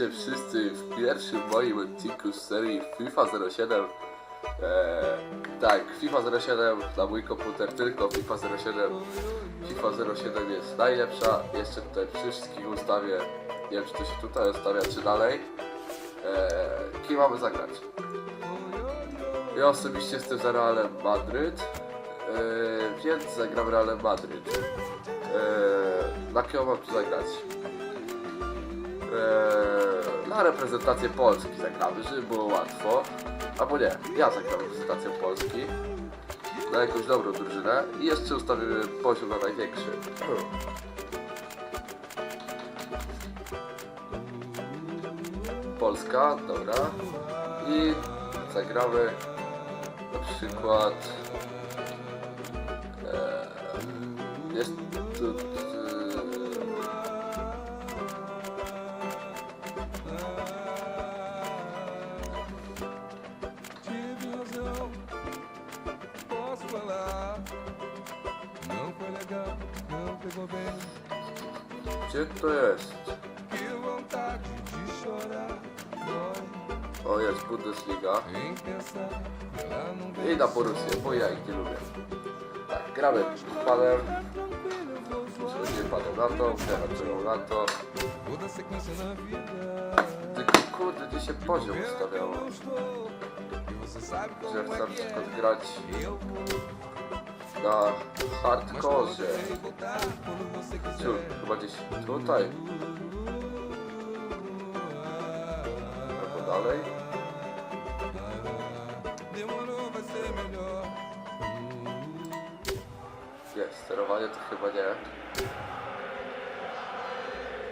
Witajcie wszyscy w pierwszym moim odcinku z serii FIFA 07. Eee, tak, FIFA 07 na mój komputer, tylko FIFA 07. FIFA 07 jest najlepsza. Jeszcze tutaj wszystkich ustawię. Nie wiem, czy to się tutaj ustawia, czy dalej. Eee, kim mamy zagrać? Ja osobiście jestem za Realem Madryt, eee, więc zagram Realem Madryt. Eee, na kim mam tu zagrać? Eee, na reprezentację Polski zagramy, żeby było łatwo. Albo nie, ja zagram reprezentację Polski. Na jakąś dobrą drużynę i jeszcze ustawimy poziom na największy. Polska, dobra. I zagramy na przykład. Eee, jest tu to jest? O, jest Bundesliga. I na Borussię, bo ja ich nie lubię. Tak, gramy panem. Czyli panem na to, gramy na to. Tylko kurde, gdzie się poziom ustawiało. Że chcę przykład grać. Na hardkorze. quiser. chyba gdzieś tutaj. Albo dalej. Jest, sterowanie to chyba nie.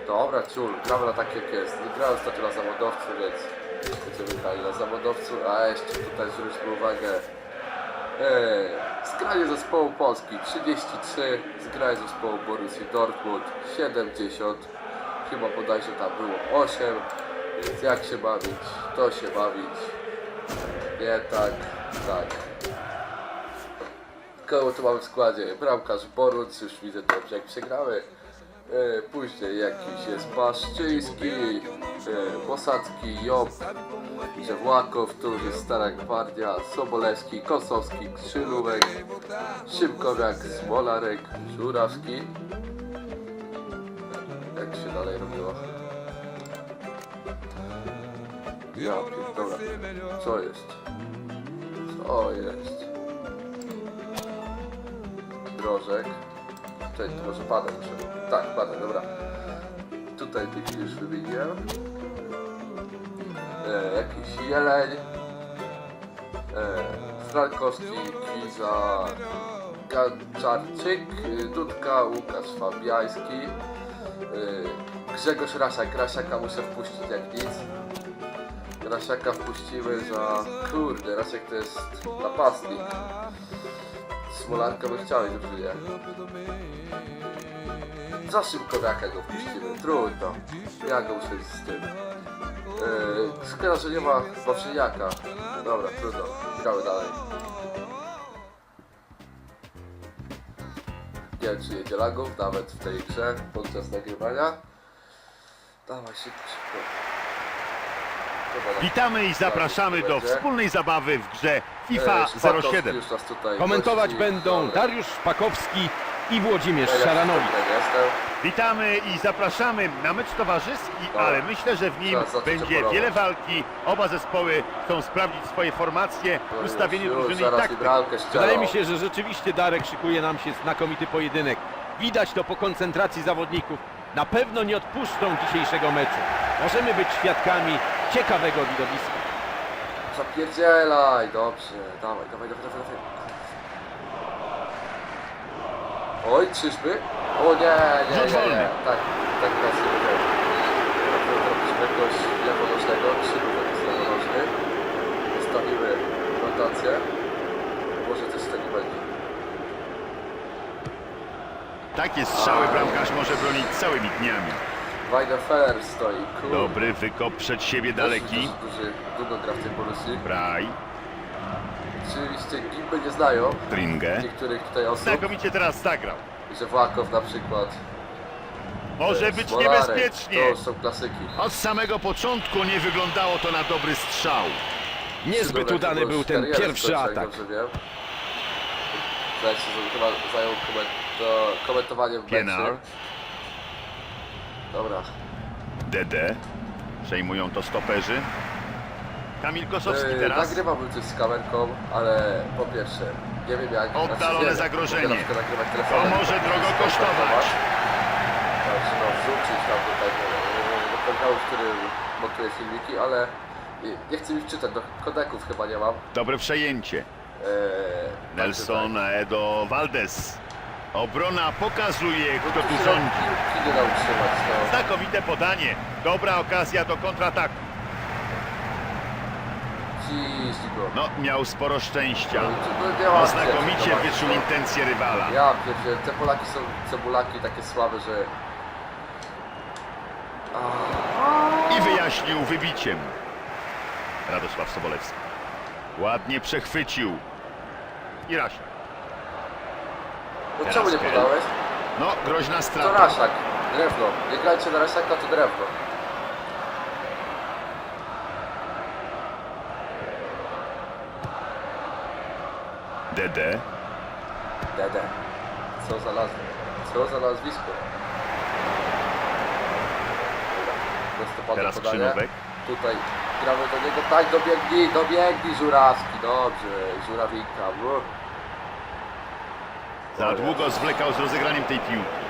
Dobra, ciul, gramy na tak jak jest. Nie grałem ostatnio na zawodowcu, więc będziemy grali na zawodowcu, a jeszcze tutaj zwróćmy uwagę. Eee, zgranie zespołu Polski 33, zgranie zespołu Borussii Dortmund 70, chyba bodajże tam było 8, więc jak się bawić, to się bawić. Nie tak, tak. Kogo tu mamy w składzie? Bramkarz Boruc, już widzę dobrze jak przegrały. E, później jakiś jest Paszczyński, e, Posadzki, Job, Żewłakow, tu już jest Stara Gwardia, Sobolewski, Kosowski, Krzylówek, Szybkowiak, Smolarek, Żurawski. Jak się dalej robiło? Ja pierdolę. Co jest? Co jest? Drożek. Cześć, może padę. Tak, padę, dobra. Tutaj tych już wymieniłem. E, jakiś jeleń. E, Frankowski, Kiza, Ganczarczyk, Dudka, Łukasz Fabiański. E, Grzegorz Rasiak. Rasiaka muszę wpuścić jak nic. Rasiaka wpuścimy za... Kurde, Rasiak to jest napastnik. Smolarka by chciał mieć drużynie. Za szybko wiaka go wpuścimy, trudno. Ja go muszę z tym. Yy, szkoda, że nie ma Wawrzyniaka. Dobra, trudno. Gramy dalej. Nie wiem, czy jedzie lagów, nawet w tej grze, podczas nagrywania. Dawaj, szybko, szybko. Na- Witamy i zapraszamy do będzie. wspólnej zabawy w grze FIFA Szpakowski 07. już nas tutaj Komentować gości. będą Dobra. Dariusz Szpakowski i Włodzimierz Szaranowicz. Witamy i zapraszamy na mecz towarzyski, ale myślę, że w nim będzie wiele walki. Oba zespoły chcą sprawdzić swoje formacje, ustawienie drużyny i strzelą. Wydaje mi się, że rzeczywiście Darek szykuje nam się znakomity pojedynek. Widać to po koncentracji zawodników. Na pewno nie odpuszczą dzisiejszego meczu. Możemy być świadkami ciekawego widowiska. Zapierdzielaj, dobrze, dawaj, dawaj, dawaj, dawaj, dawaj. Oj, czyżby? O nie, nie, nie, nie, tak, tak wiem. Zrobimy jakoś lewonożnego, krzywego jest lewonożny. Ustawimy rotację. Może coś z tego będzie. Takie strzały bramkarz może bronić całymi dniami. Weidenfeller stoi, kurde. Dobry wykop przed siebie daleki. Duży, długo gra w tej. Braj, Oczywiście Gimpy nie znają Tringe. niektórych tutaj osób. Znakomicie teraz zagrał. że Włakow na przykład Może być Smolarek, niebezpiecznie. To są klasyki. Od samego początku nie wyglądało to na dobry strzał. Niezbyt udany był ten karierę pierwszy skończył, jak atak. Dobrze wiem. Zdaje się, że chyba zajął koment to komentowaniem Pienar. meczu. Dobra. DD. Przejmują to stoperzy. Kamil Kosowski Yy, teraz. Nagrywałbym coś z kamerką, ale po pierwsze, nie wiem jak... Oddalone wiem, zagrożenie. mogę na przykład nagrywać To może drogo to kosztować. Tak, trzeba wrzucić tam tutaj yy, do programu, w którym montuję filmiki, ale nie chcę mi wczytać, do kodeków chyba nie mam. Dobre przejęcie. Yy, Nelson także Edo Valdez. Obrona pokazuje, tak. kto No tu rządzi. Piłki nie da utrzymać, no. Znakomite podanie. Dobra okazja do kontrataku. Ciśnij go. No, miał sporo szczęścia. No, znakomicie wyczuł intencje rywala. Ja pierdzielę, te Polaki są cebulaki takie słabe, że... I wyjaśnił wybiciem. Radosław Sobolewski. Ładnie przechwycił. I Rasia. No Teraz czemu nie Kel. podałeś? No, groźna To strata. Raszak, drewno. Nie grajcie na Raszaka, to drewno. DD. Dede. Co za nazwę? Co za nazwisko? Teraz podanie. Krzynówek. Tutaj gramy do niego. Tak, dobiegnij, dobiegnij Żurawski. Dobrze, Żurawinka. Uff. Za długo zwlekał z rozegraniem tej piłki.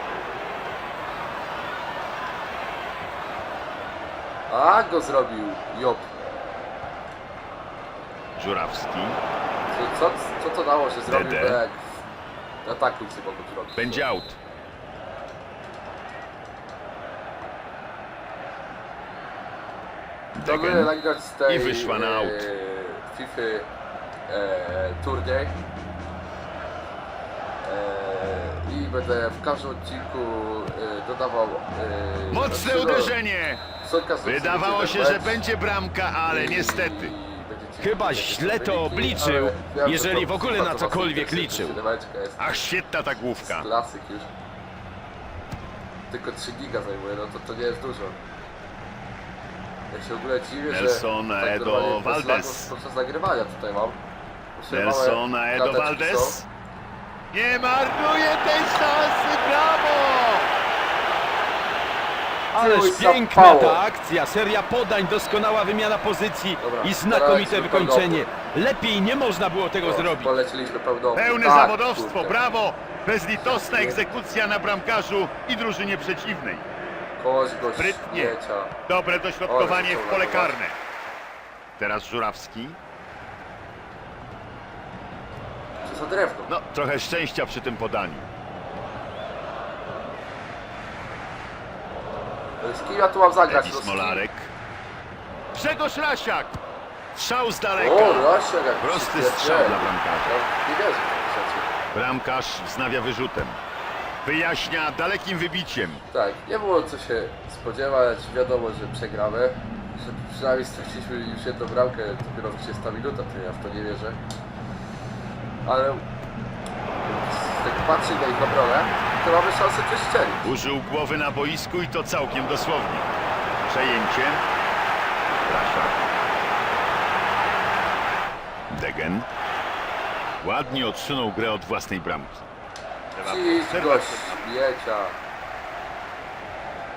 A, go zrobił. Job. Żurawski. Co, co, co to dało, że zrobił Dede. jak w ataku co mogą zrobić? Będzie out. Degen. nagrać z tej I wyszła na out. E, FIFA e, turniej. E, I będę w każdym odcinku e, dodawał e, Mocne uderzenie. Z Wydawało się, że będzie bramka, ale niestety. Chyba źle to obliczył, jeżeli w ogóle na cokolwiek liczył. Ach, świetna ta główka. klasyk już. Tylko 3 giga zajmuje, no to to nie jest dużo. Ja się w ogóle dziwię, Nelson że tak Edo normalnie bez Valdez. lagów Podczas nagrywania tutaj mam. Nelson Edo Valdez. Nie marnuje tej szansy, brawo! Ależ piękna zapało. ta akcja, seria podań, doskonała wymiana pozycji Dobra, i znakomite teraz wykończenie. Lepiej nie można było tego zrobić. Poleciliśmy pełną. Pełne tak, zawodowstwo, kurde. brawo! Bezlitosna egzekucja na bramkarzu i drużynie przeciwnej. Kość go Sprytnie. śmiecia. Dobre dośrodkowanie w pole karne. Teraz Żurawski. Co za drewno. No, trochę szczęścia przy tym podaniu. Z kim ja tu mam zagrać? No, kim? Smolarek. Grzegorz Rasiak. Strzał z daleka. O, Rasiak jak Prosty strzał dla bramkarza. Nie wierzę rzeczy. Bramkarz wznawia wyrzutem. Wyjaśnia dalekim wybiciem. Tak, nie było co się spodziewać, wiadomo, że przegramy. Że przynajmniej straciliśmy już jedną bramkę dopiero w 30 minuta, to ja w to nie wierzę. Ale tak patrzę na ich obronę, to mamy szansę coś strzelić. Użył głowy na boisku i to całkiem dosłownie. Przejęcie. Rasiak. Degen. Ładnie odsunął grę od własnej bramki. Trzeba przerwać gość.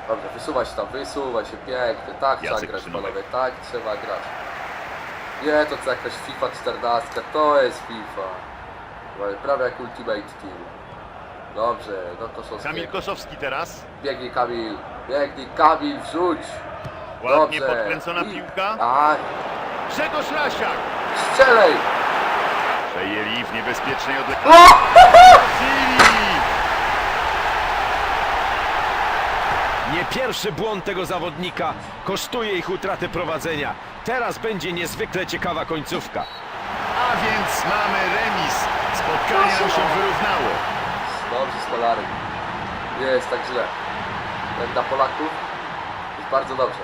Dobrze, wysuwaj się tam, wysuwaj się, pięknie, tak trzeba Jacek grać panowie, tak trzeba grać. Nie, to co jakaś FIFA 14, to jest FIFA. Prawie jak Ultimate Team. Dobrze, no Kosowski. Kamil Kosowski teraz. Biegnij Kamil, biegnij Kamil, wrzuć. Ładnie Dobrze. podkręcona I- piłka. A, Grzegorz Rasiak. strzelej! Przejęli w niebezpiecznej odległości. Nie pierwszy błąd tego zawodnika kosztuje ich utratę prowadzenia. Teraz będzie niezwykle ciekawa końcówka. A więc mamy remis. Spotkanie nam się wyrównało. Dobrze, Smolarek. Nie jest tak źle. Jak dla Polaków jest bardzo dobrze.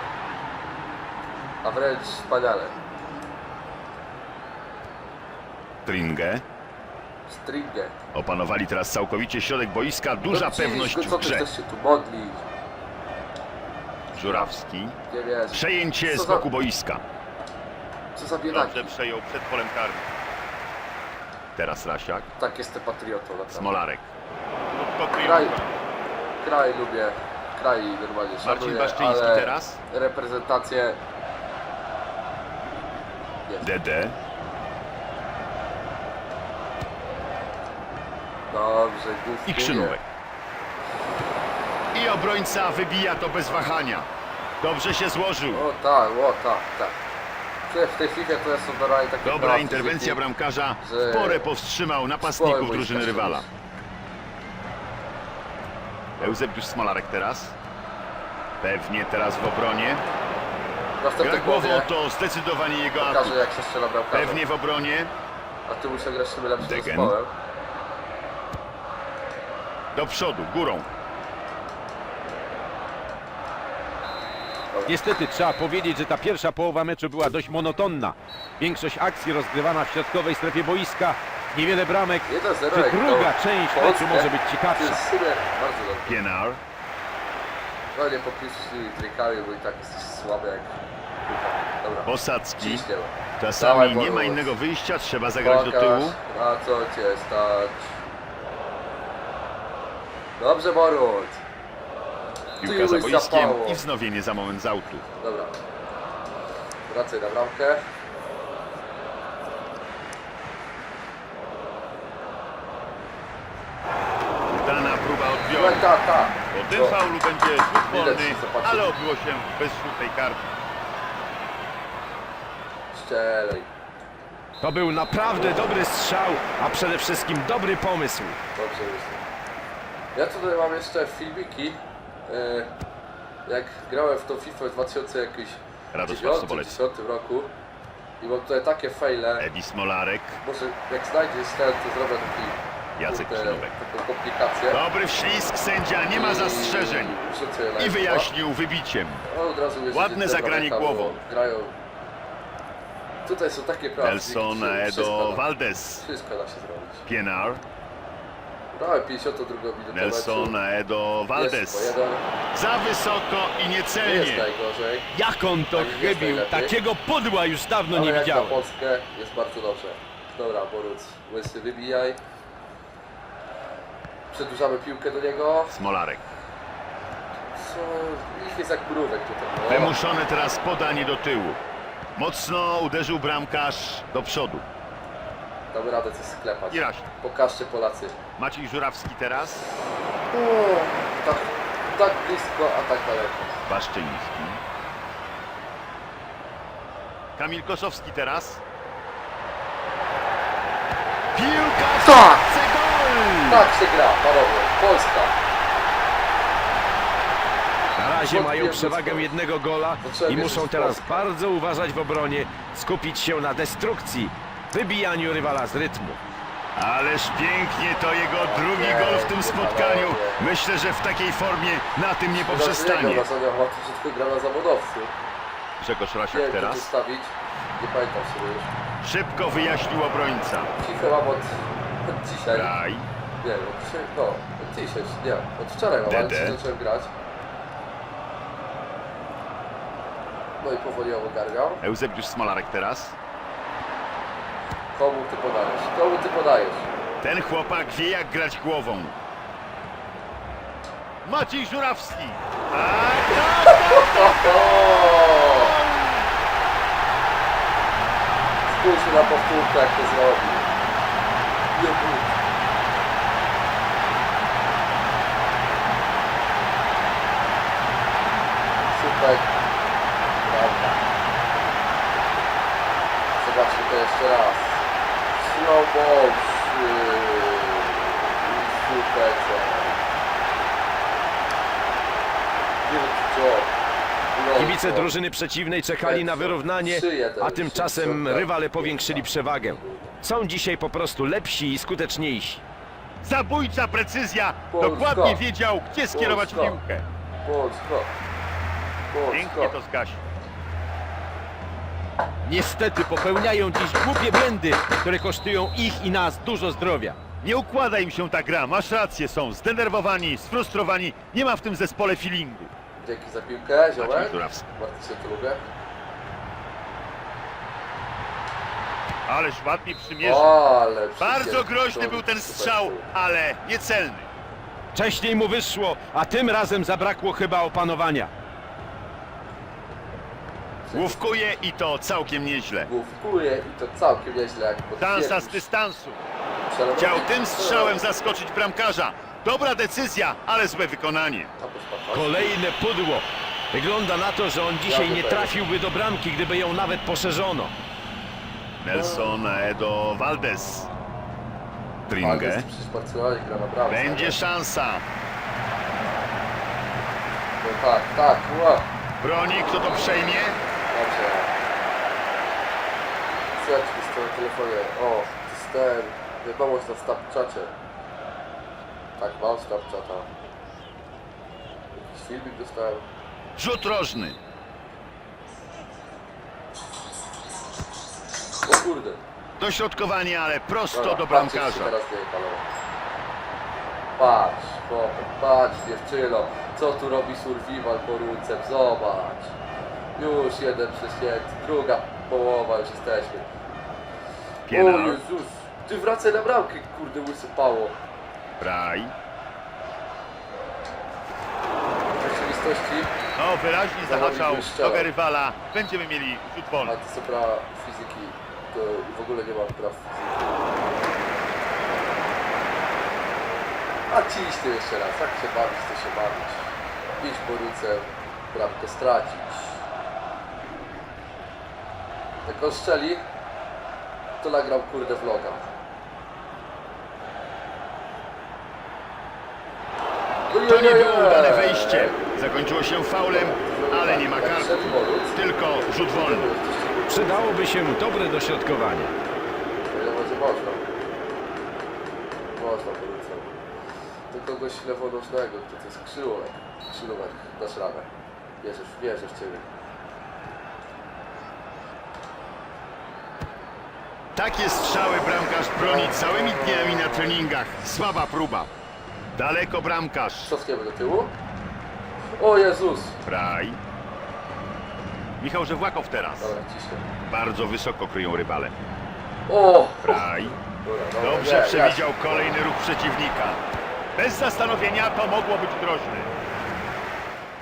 A wręcz wspaniale. Tringe. Stringę. Opanowali teraz całkowicie środek boiska. Duża No, pewność w Co grze. się tu modlić? Żurawski. Nie wiesz. Przejęcie z za- boku boiska. Co za biedaki. Dobrze przejął przed polem karnym. Teraz Rasiak. Tak jestem patriotą, naprawdę. Smolarek. Kraj, kraj lubię, kraj normalnie Marcin szanuję, Baszczyński ale teraz. reprezentację... DD. dobrze, I Krzynówek. I obrońca wybija to bez wahania. Dobrze się złożył. O tak, o tak, tak. W tej chwili to są normalnie takie Dobra interwencja gdzie- bramkarza że- w porę powstrzymał napastników drużyny boiska rywala. Eusebiusz Smolarek teraz. Pewnie teraz w obronie. Gra głową głowie to zdecydowanie jego atut. pokaże jak się strzela bramkarza. Pewnie w obronie. A ty musisz grać sobie lepszym Degen. zespołem. Do przodu, górą. Niestety trzeba powiedzieć, że ta pierwsza połowa meczu była dość monotonna. Większość akcji rozgrywana w środkowej strefie boiska, niewiele bramek. 1-0 Czy druga to część meczu może być To ciekawsza? Pienar. No nie tymi trikami, bo i tak jesteś słaby jak... Dobra, Posadzki. Czasami Dawaj, nie ma innego wyjścia, trzeba zagrać do tyłu. na co cię stać. Dobrze, Borut. Piłka za boiskiem zapało. i wznowienie za moment z autu. Dobra. Wracaj na bramkę. Tak, tak. Bo ten faulu będzie rzut wolny, Widać, zobaczymy. ale odbyło się bez żółtej karty. Szczelej. To był naprawdę dobry strzał, a przede wszystkim dobry pomysł. Dobrze jest. Ja tutaj mam jeszcze filmiki. e, Jak grałem w tą FIFA w 2009 Radosław Sobolewski. 10 roku. I mam tutaj takie fejle. Edi Smolarek, Może jak znajdziesz ten, to zrobię taki, Jacek komplikację. Dobry wślizg, sędzia nie ma zastrzeżeń. I wyjaśnił wybiciem. No, od razu Ładne te zagranie głową. Grają. Tutaj są takie prace. Nelson Edo Valdez. Wszystko da się zrobić. Pienar, Dałem 52 minutę Nelson Edo Valdez. Za wysoko i Nie jest niecelnie. najgorzej. Jak on to chybił? Takiego podła już dawno Ale nie widziałem. Polskę jest bardzo dobrze. Dobra, Boruc, łysy wybijaj. Przedłużamy piłkę do niego. Smolarek. Co? Ich jest jak mrówek tutaj. No. Wymuszone teraz podanie do tyłu. Mocno uderzył bramkarz do przodu. Damy radę coś sklepać. I Raś. Pokażcie Polacy. Maciej Żurawski teraz. O, tak, tak blisko, a tak daleko. Baszczyński. Kamil Kosowski teraz. Piłka Tak! Tak się gra, panowie. Polska. Na razie mają przewagę jednego gola i muszą teraz bardzo uważać w obronie, skupić się na destrukcji, wybijaniu rywala z rytmu. Ależ pięknie to jego drugi gol w tym spotkaniu. Myślę, że w takiej formie na tym nie poprzestanie. Tylko gra na zawodowcy. Grzegorz Rasiak teraz. Nie pamiętam sobie już. Szybko wyjaśnił obrońca. FIFA mam od, od dzisiaj. Graj. Nie, od dzisiaj, no, od dzisiaj, nie, od wczoraj mam, ale Dede. dzisiaj zacząłem grać. No i powoli ją ogarniam. Eusebiusz Smolarek teraz. Komu ty podajesz? Komu ty podajesz? Ten chłopak wie jak grać głową. Maciej Żurawski. A, tak, O! Spójrzmy na powtórkę, jak to zrobił. Nie but. Super. Prawda. Zobaczmy to jeszcze raz. No, Kibice drużyny przeciwnej czekali na wyrównanie, a tymczasem rywale powiększyli przewagę. Są dzisiaj po prostu lepsi i skuteczniejsi. Zabójcza precyzja. Dokładnie wiedział, gdzie skierować piłkę. Polska. Pięknie to zgasił. Niestety popełniają dziś głupie błędy, które kosztują ich i nas dużo zdrowia. Nie układa im się ta gra. Masz rację, są zdenerwowani, sfrustrowani. Nie ma w tym zespole feelingu. Dzięki za piłkę, Żurawski. Bardzo się to lubię. Ależ ładnie przymierzył. O, ale Bardzo groźny to był ten super strzał, stół. ale niecelny. Wcześniej mu wyszło, a tym razem zabrakło chyba opanowania. Główkuje i to całkiem nieźle. Główkuje i to całkiem nieźle jak Dansa z dystansu. Przelewamy- Chciał tym strzałem zaskoczyć bramkarza. Dobra decyzja, ale złe wykonanie. A. Kolejne pudło. Wygląda na to, że on dzisiaj nie trafiłby do bramki, gdyby ją nawet poszerzono. Nelson Edo Valdez. Ale Tringę. jest przecież Barcelona gra na bramce. Będzie szansa. No tak, tak, ła. Broni, kto to przejmie? Ja ci jest na telefonie? O, to jest ten. Wiadomość na Snapchacie. Tak, mam Snapchata. Jakiś filmik dostałem. Rzut rożny. O kurde. Dośrodkowanie, ale prosto Dobra, do patrzcie, bramkarza. teraz panowie. Patrz, chłopie, patrz dziewczyno, co tu robi survival Borucem, zobacz. Już jeden przesięty, druga połowa, już jesteśmy. O Pienar, Jezus, ty wracaj na bramkę, kurde, wysypało. Braj. W rzeczywistości, No, wyraźnie Zawodnik zahaczał nogę rywala. Będziemy mieli rzut a wolny. to co prawa fizyki, to w ogóle nie mam praw fizyki. A ciśnij jeszcze raz, jak się bawić, to się bawić. Bić Borucem, bramkę stracić. Jak on strzeli, to nagram kurde vloga. To nie było udane wejście. Zakończyło się faulem, ale nie ma karty. Tylko rzut wolny. Przydałoby się dobre dośrodkowanie. Może można. Można polecam. Do kogoś lewonożnego, to to jest krzyłek. Krzyłek, dasz radę. Wierzysz, wierzę w Ciebie. Takie strzały bramkarz broni całymi dniami na treningach. Słaba próba. Daleko bramkarz. Cofniemy do tyłu. O Jezus! Braj. Michał Żewłakow teraz. Dobra, ciśnie. Bardzo wysoko kryją rywale. O! Dobra, dobra, Dobrze nie, przewidział kolejny ruch przeciwnika. Bez zastanowienia to mogło być groźne.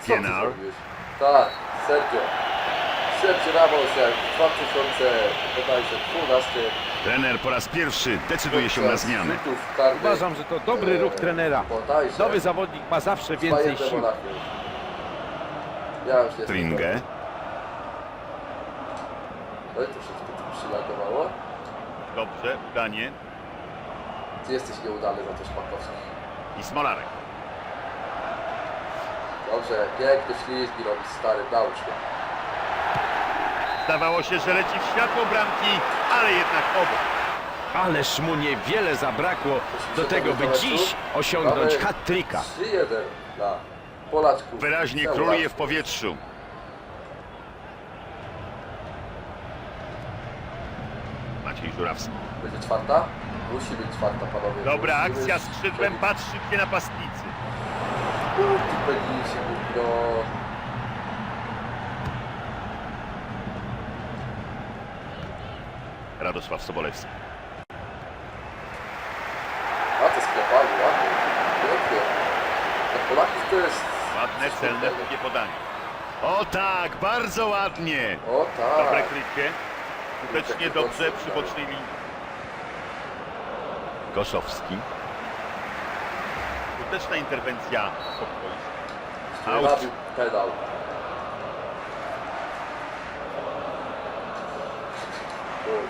Co ty Pienar. zrobiłeś? Tak, Sergio. Sergio Ramos jak w 2012 Trener po raz pierwszy decyduje się na zmianę. rzutów karnych, Uważam, że to dobry e, ruch trenera. bodajże Nowy zawodnik ma zawsze więcej sił. Monachium. Ja już nie Tringę. No troszeczkę tu przylagowało. Dobrze, udanie. Ty jesteś nieudany za to Szpakowski. I Smolarek. Dobrze, piękny ślizgi robi stary, naucz mnie. Zdawało się, że leci w światło bramki, ale jednak obok. Ależ mu niewiele zabrakło do tego, by dziś osiągnąć hat-tricka. 3-1 dla Polaczków. Wyraźnie króluje w powietrzu. Maciej Żurawski. Będzie czwarta? Musi być czwarta, panowie. Dobra Musimy akcja skrzydłem, przebić. patrz szybkie napastnicy. Będzie się. Radosław Sobolewski. A to sklepali, ładnie. Pięknie. Dla Polaków to jest... Ładne, celne, długie podanie. O tak, bardzo ładnie. O Dobre tak. krycie. Skutecznie, dobrze przy bocznej linii. Goszowski. Skuteczna interwencja. Out. Pedał.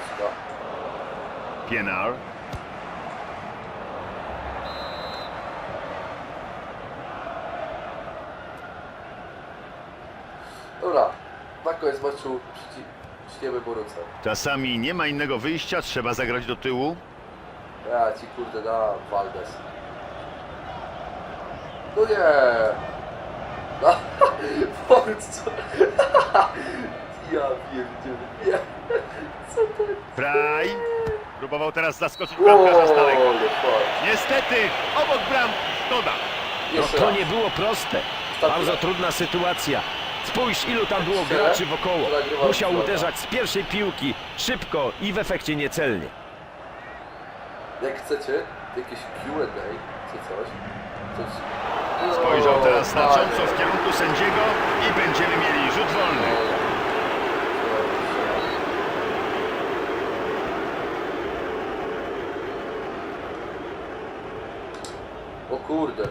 Polska. Pienar. Dobra, na koniec meczu przyciśniemy Boruca. Czasami nie ma innego wyjścia, trzeba zagrać do tyłu. Ja ci kurde dam Valdes. No nie. No, Boruc co? Ja wiem, gdzie nie. Co to jest? Fraj. Próbował teraz zaskoczyć bramkarza z daleka. Niestety, obok bramki, szkoda. No to nie było proste. Bardzo trudna sytuacja. Spójrz, ilu tam było graczy wokoło. Musiał uderzać z pierwszej piłki, szybko i w efekcie niecelnie. Jak chcecie, jakieś Q&A czy coś, coś... Spojrzał O, teraz znacząco w kierunku sędziego i będziemy mieli rzut wolny. Kurde.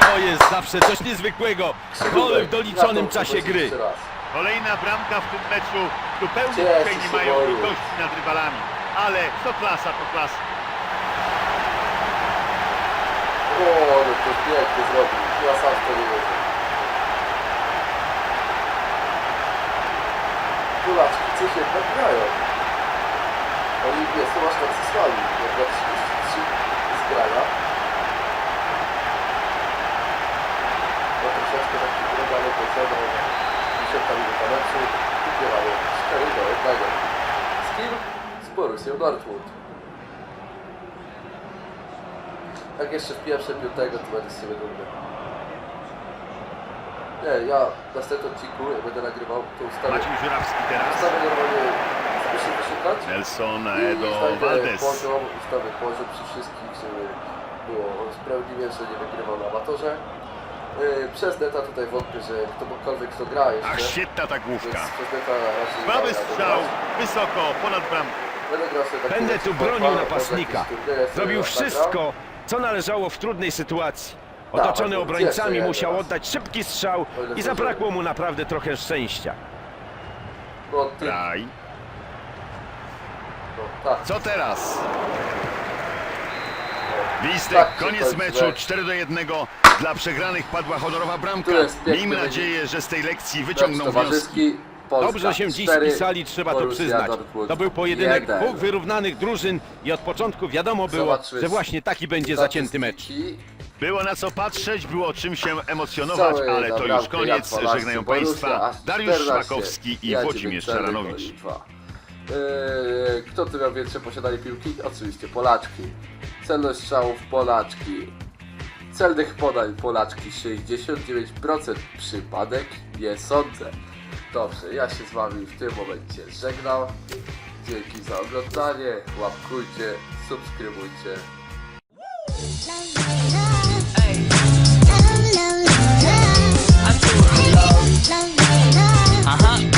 To jest zawsze coś niezwykłego. Gol w doliczonym czasie gry. Kolejna bramka w tym meczu. Zupełnie dzisiaj nie się, mają litości nad rywalami. Ale to klasa, to klasa. O, no to pięknie zrobił. Ja sam w to nie wierzę. Polaczki coś jednak grają. Oni nie są aż tacy słabi. Jak na 33 zgrania. No troszeczkę taki drogany poceną. Dziesiąta minuta meczu. Wybierają 4 do 1. Z kim? Z Borussią Dortmund. Jak jeszcze w pierwsze piątego, to będę z siebie dumny. Nie, ja w następnym odcinku, jak będę nagrywał, to ustawię, Maciej Żurawski teraz. ustawię normalnie, muszę wyszukać Nelson, Edo, znajdę Valdez. poziom, ustawię poziom przy wszystkich, żeby było sprawiedliwie, że nie wygrywał na amatorze. Yy, przez neta tutaj wątpię, że ktokolwiek kto gra Ach, jeszcze, świetna ta więc główka. przez neta raczej rady strzał, wysoko, ponad bramkę. Będę grał sobie taki Będę tu bronił napastnika. może sobie Zrobił wszystko, co należało w trudnej sytuacji. Otoczony Dawaj, obrońcami musiał oddać szybki strzał i zabrakło mu naprawdę trochę szczęścia. No, ty. Tak. Co teraz? Listek, Tak się koniec kończy meczu, mecz. 4 do 1. Dla przegranych padła honorowa bramka. Tu jest piękny Miejmy wynik. nadzieję, że z tej lekcji Mecz wyciągną wnioski. towarzyski. Polska Dobrze się dziś 4, spisali, trzeba to Borussia przyznać. Dortmund To był pojedynek 1. dwóch wyrównanych drużyn i od początku wiadomo było, że właśnie taki będzie zacięty mecz. Statystyki. Było na co patrzeć, było czym się emocjonować, ale to już koniec. Jan Polacy, Żegnają Borussia, Państwa aż Dariusz 14, Szmakowski i ja Włodzimierz 9, Czaranowicz. Litwa. Eee, Kto tu miał większe posiadanie piłki? Oczywiście Polaczki. Celność strzałów Polaczki. Celnych podań Polaczki 69%. Przypadek? Nie sądzę. Dobrze, ja się z Wami w tym momencie żegnam. Dzięki za oglądanie. Łapkujcie, subskrybujcie. Love, love, love, love. Love,